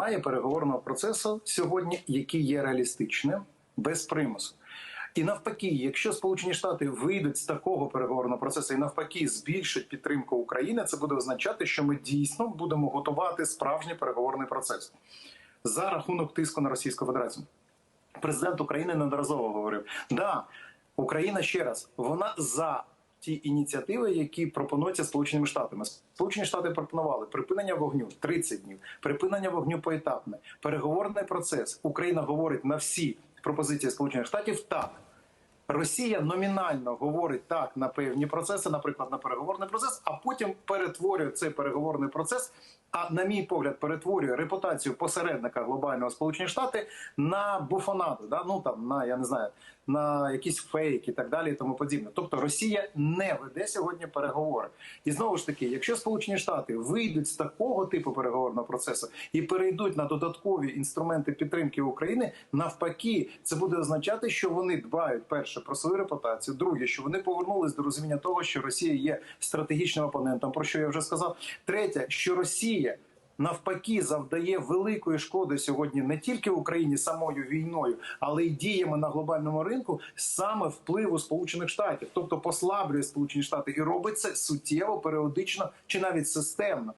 немає переговорного процесу сьогодні, який є реалістичним без примусу. І навпаки, якщо Сполучені Штати вийдуть з такого переговорного процесу і навпаки збільшать підтримку України, це буде означати, що ми дійсно будемо готувати справжній переговорний процес за рахунок тиску на Російську Федерацію. Президент України неодноразово говорив: да, Україна ще раз, вона за ті ініціативи, які пропонуються Сполученими Штатами. Сполучені Штати пропонували припинення вогню 30 днів, припинення вогню поетапне, переговорний процес. Україна говорить на всі пропозиції Сполучених Штатів так. Росія номінально говорить так на певні процеси, наприклад, на переговорний процес, а потім перетворює цей переговорний процес. А на мій погляд, перетворює репутацію посередника глобального Сполучені Штати на буфонаду, да? ну там на я не знаю, на якісь фейки і так далі, і тому подібне. Тобто Росія не веде сьогодні переговори. І знову ж таки, якщо Сполучені Штати вийдуть з такого типу переговорного процесу і перейдуть на додаткові інструменти підтримки України, навпаки, це буде означати, що вони дбають перше про свою репутацію. Друге, що вони повернулись до розуміння того, що Росія є стратегічним опонентом, про що я вже сказав. Третє, що Росія навпаки завдає великої шкоди сьогодні не тільки Україні самою війною, але й діями на глобальному ринку саме впливу Сполучених Штатів, тобто послаблює Сполучені Штати і робить це суттєво, періодично чи навіть системно.